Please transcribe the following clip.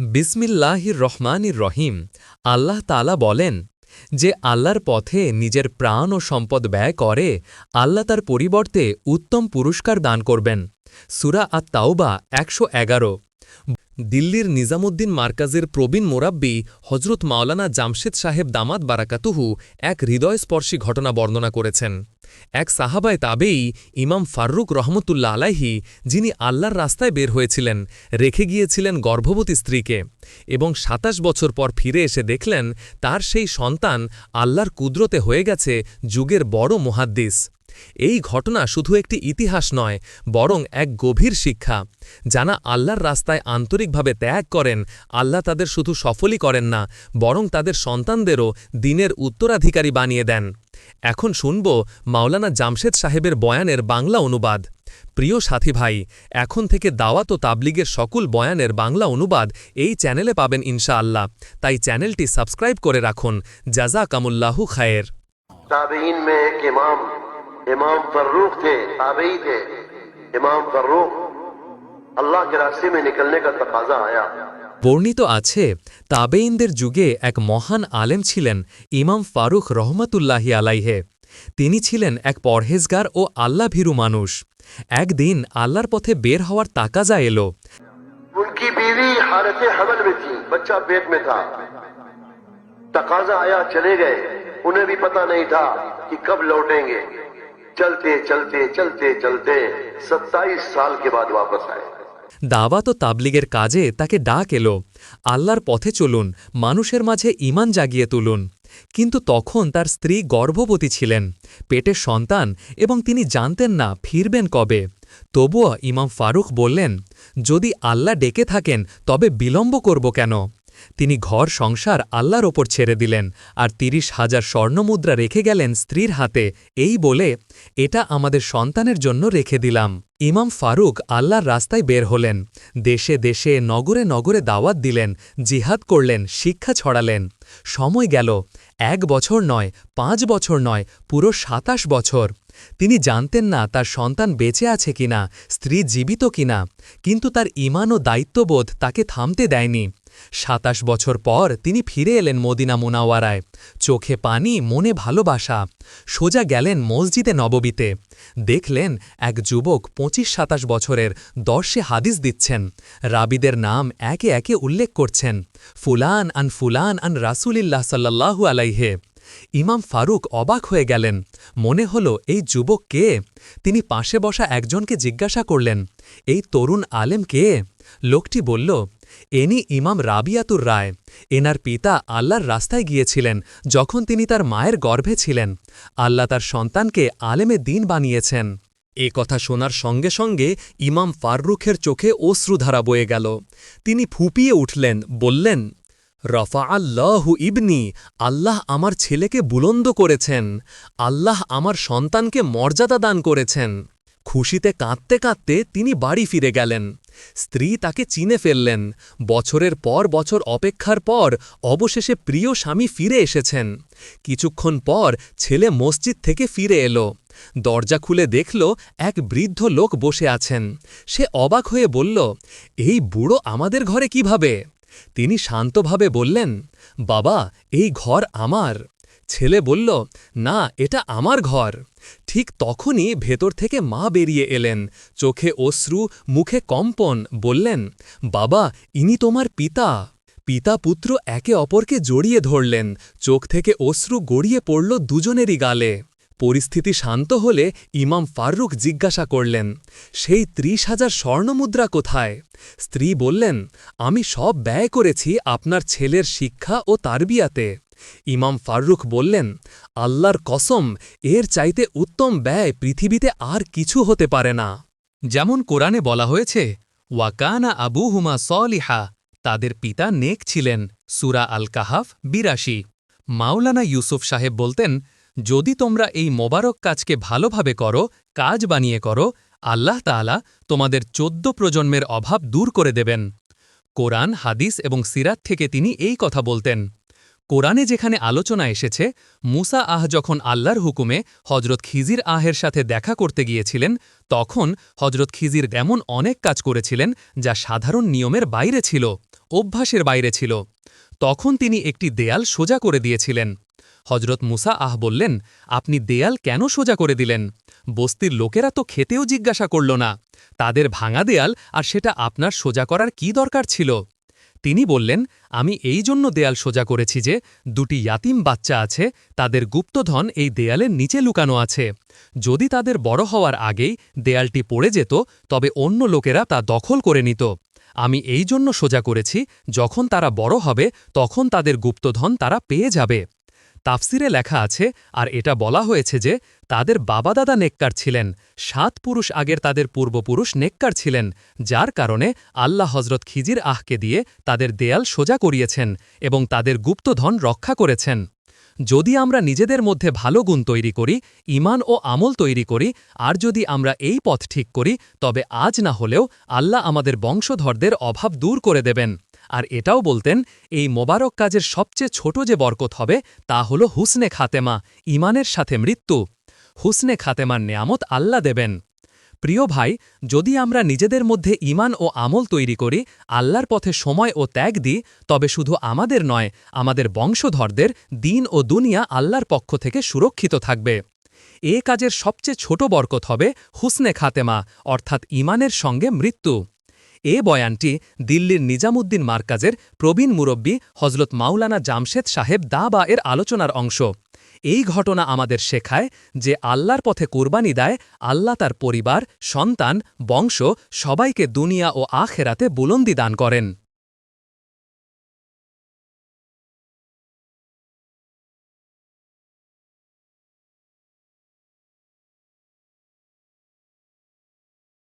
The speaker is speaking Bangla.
বিসমিল্লাহির রহমানির রহিম। আল্লাহ তালা বলেন, যে আল্লাহর পথে নিজের প্রাণ ও সম্পদ ব্যয় করে, আল্লাহ তার পরিবর্তে উত্তম পুরস্কার দান করবেন। সুরা আত তাওবা একশো এগারো। দিল্লির নিজামুদ্দিন মার্কাজের প্রবীণ মোরাব্বি হজরত মাওলানা জামশেদ সাহেব দামাত বারাকাতুহু এক হৃদয়স্পর্শী ঘটনা বর্ণনা করেছেন। এক সাহাবায় তাবেই ইমাম ফারুক রহমতুল্লাহ আলাইহি, যিনি আল্লাহর রাস্তায় বের হয়েছিলেন, রেখে গিয়েছিলেন গর্ভবতী স্ত্রীকে এবং সাতাশ বছর পর ফিরে এসে দেখলেন, তার সেই সন্তান আল্লাহর কুদরতে হয়ে গেছে যুগের বড় মুহাদ্দিস। এই ঘটনা শুধু একটি ইতিহাস নয়, বরং এক গভীর শিক্ষা। যারা আল্লাহর রাস্তায় আন্তরিকভাবে ত্যাগ করেন, আল্লাহ তাদের শুধু সফলই করেন না, বরং তাদের সন্তানদেরও দিনের উত্তরাধিকারী বানিয়ে দেন। এখন শুনব মাওলানা জামশেদ সাহেবের বয়ানের বাংলা অনুবাদ। প্রিয় সাথী ভাই, এখন থেকে দাওয়াত ও তাবলিগের সকল বয়ানের বাংলা অনুবাদ এই চ্যানেলে পাবেন ইনশাআল্লাহ। তাই চ্যানেলটি সাবস্ক্রাইব করে রাখুন। জাজা কামুল্লাহু খায়ের এক ইমাম इमाम फर्रुख थे ताबई थे इमाम फर्रुख अल्लाह के रास्ते में निकलने का तकाजा आया বর্ণিত আছে তাবেইনদের যুগে এক মহান আলেম ছিলেন ইমাম ফারুক রহমতুল্লাহি আলাইহে তিনি ছিলেন এক পরহেজগার ও আল্লাভীরু মানুষ একদিন আল্লাহর পথে বের হওয়ার তাকাজা এলো उनकी बीवी हालत हमल में थी बच्चा पेट में था तकाजा आया चले गए उन्हें भी पता नहीं था कि कब लौटेंगे चलते चलते चलते चलते सत्ताईस साल के बाद वापस आए দাওয়াত ও তাবলিগের কাজে তাকে ডাক এলো আল্লাহর পথে চলুন মানুষের মাঝে ইমান জাগিয়ে তুলুন কিন্তু তখন তার স্ত্রী গর্ভবতী ছিলেন পেটের সন্তান এবং তিনি জানতেন না ফিরবেন কবে তবুও ইমাম ফারুক বললেন যদি আল্লাহ ডেকে থাকেন তবে বিলম্ব করব কেন তিনি ঘর, সংসার আল্লাহর ওপর ছেড়ে দিলেন আর তিরিশ হাজার স্বর্ণমুদ্রা রেখে গেলেন স্ত্রীর হাতে। এই বলে, এটা আমাদের সন্তানের জন্য রেখে দিলাম। ইমাম ফারুক আল্লাহর রাস্তায় বের হলেন। দেশে দেশে, নগরে নগরে দাওয়াত দিলেন, জিহাদ করলেন, শিক্ষা ছড়ালেন। সময় গেল। এক বছর নয়, পাঁচ বছর নয়, পুরো সাতাশ বছর। তিনি জানতেন না তার সন্তান বেঁচে আছে কিনা, স্ত্রী জীবিত কিনা, কিন্তু তার ইমান ও দায়িত্ববোধ তাকে থামতে দেয়নি। সাতাশ বছর পর তিনি ফিরে এলেন মদিনা মুনাওয়ারায়। চোখে পানি, মনে ভালোবাসা। সোজা গেলেন মসজিদে নববীতে। দেখলেন এক যুবক পঁচিশ সাতাশ বছরের দর্শে হাদিস দিচ্ছেন। রাবিদের নাম একে একে উল্লেখ করছেন। ফুলান আন ফুলান আন রাসুলিল্লাহ সাল্লাহু আলাইহে। ইমাম ফারুক অবাক হয়ে গেলেন। মনে হল, এই যুবক কে? তিনি পাশে বসা একজনকে জিজ্ঞাসা করলেন, এই তরুণ আলেম কে? লোকটি বলল, এনি ইমাম রাবিয়াতুর রায়। এনার পিতা আল্লাহর রাস্তায় গিয়েছিলেন যখন তিনি তার মায়ের গর্ভে ছিলেন। আল্লাহ তার সন্তানকে আলেমে দিন বানিয়েছেন। এ কথা শোনার সঙ্গে সঙ্গে ইমাম ফাররুখের চোখে অশ্রুধারা বয়ে গেল। তিনি ফুপিয়ে উঠলেন, বললেন রফা আল্লাহু ইবনি, আল্লাহ আমার ছেলেকে বুলন্দ করেছেন, আল্লাহ আমার সন্তানকে মর্যাদা দান করেছেন। খুশিতে কাঁদতে কাঁদতে তিনি বাড়ি ফিরে গেলেন। স্ত্রী তাকে চিনে ফেললেন। বছরের পর বছর অপেক্ষার পর অবশেষে প্রিয় স্বামী ফিরে এসেছেন। কিছুক্ষণ পর ছেলে মসজিদ থেকে ফিরে এলো। দরজা খুলে দেখল এক বৃদ্ধ লোক বসে আছেন। সে অবাক হয়ে বলল, এই বুড়ো আমাদের ঘরে কীভাবে? তিনি শান্তভাবে বললেন, বাবা, এই ঘর আমার। ছেলে বলল, না, এটা আমার ঘর। ঠিক তখনই ভেতর থেকে মা বেরিয়ে এলেন, চোখে অশ্রু, মুখে কম্পন, বললেন, বাবা, ইনি তোমার পিতা। পিতা পুত্র একে অপরকে জড়িয়ে ধরলেন, চোখ থেকে অশ্রু গড়িয়ে পড়ল দুজনেরই গালে। পরিস্থিতি শান্ত হলে ইমাম ফারুক জিজ্ঞাসা করলেন, সেই ত্রিশ হাজার স্বর্ণমুদ্রা কোথায়? স্ত্রী বললেন, আমি সব ব্যয় করেছি আপনার ছেলের শিক্ষা ও তারবিয়াতে। ইমাম ফারুক বললেন, আল্লাহর কসম, এর চাইতে উত্তম ব্যয় পৃথিবীতে আর কিছু হতে পারে না। যেমন কোরআনে বলা হয়েছে, ওয়াকানা আবু হুমা সলিহা তাদের পিতা নেক ছিলেন, সুরা আল কাহাফ বিরাশি। মাওলানা ইউসুফ সাহেব বলতেন যদি তোমরা এই মোবারক কাজকে ভালোভাবে করো, কাজ বানিয়ে করো, আল্লাহ তাআলা তোমাদের চোদ্দ প্রজন্মের অভাব দূর করে দেবেন। কোরআন, হাদিস এবং সিরাত থেকে তিনি এই কথা বলতেন। কোরআনে যেখানে আলোচনা এসেছে, মুসা আহ যখন আল্লাহর হুকুমে হজরত খিজির আহের সাথে দেখা করতে গিয়েছিলেন, তখন হজরত খিজির এমন অনেক কাজ করেছিলেন যা সাধারণ নিয়মের বাইরে ছিল, অভ্যাসের বাইরে ছিল। তখন তিনি একটি দেয়াল সোজা করে দিয়েছিলেন। হজরত মুসা আহ বললেন, আপনি দেয়াল কেন সোজা করে দিলেন? বস্তির লোকেরা তো খেতেও জিজ্ঞাসা করল না। তাদের ভাঙা দেয়াল আর সেটা আপনার সোজা করার কি দরকার ছিল? তিনি বললেন, আমি এই জন্য দেয়াল সোজা করেছি যে, দুটি ইয়াতিম বাচ্চা আছে, তাদের গুপ্তধন এই দেয়ালের নিচে লুকানো আছে। যদি তাদের বড় হওয়ার আগেই দেয়ালটি পড়ে যেত, তবে অন্য লোকেরা তা দখল করে নিত। আমি এই জন্য সোজা করেছি, যখন তারা বড় হবে, তখন তাদের গুপ্তধন তারা পেয়ে যাবে। তাফসিরে লেখা আছে, আর এটা বলা হয়েছে যে, তাদের বাবা দাদা নেককার ছিলেন, সাত পুরুষ আগের তাদের পূর্বপুরুষ নেককার ছিলেন, যার কারণে আল্লাহ হজরত খিজির আহকে দিয়ে তাদের দেয়াল সোজা করিয়েছেন এবং তাদের গুপ্তধন রক্ষা করেছেন। যদি আমরা নিজেদের মধ্যে ভালো গুণ তৈরি করি ইমান ও আমল তৈরি করি, আর যদি আমরা এই পথ ঠিক করি, তবে আজ না হলেও আল্লাহ আমাদের বংশধরদের অভাব দূর করে দেবেন। আর এটাও বলতেন, এই মোবারক কাজের সবচেয়ে ছোট যে বরকত হবে তা হল হুসনে খাতেমা ইমানের সাথে মৃত্যু। হুসনে খাতেমার নেয়ামত আল্লাহ দেবেন। প্রিয় ভাই, যদি আমরা নিজেদের মধ্যে ইমান ও আমল তৈরি করি, আল্লাহর পথে সময় ও ত্যাগ দিই, তবে শুধু আমাদের নয়, আমাদের বংশধরদের দিন ও দুনিয়া আল্লাহর পক্ষ থেকে সুরক্ষিত থাকবে। এ কাজের সবচেয়ে ছোট বরকত হবে হুসনে খাতেমা, অর্থাৎ ইমানের সঙ্গে মৃত্যু। এ বয়ানটি দিল্লির নিজামুদ্দিন মার্কাজের প্রবীণ মুরব্বী হজরত মাওলানা জামশেদ সাহেব দাবা এর আলোচনার অংশ। এই ঘটনা আমাদের শেখায় যে আল্লাহর পথে কোরবানি দেয়, আল্লাহ তার পরিবার, সন্তান, বংশ সবাইকে দুনিয়া ও আখেরাতে বুলন্দি দান করেন।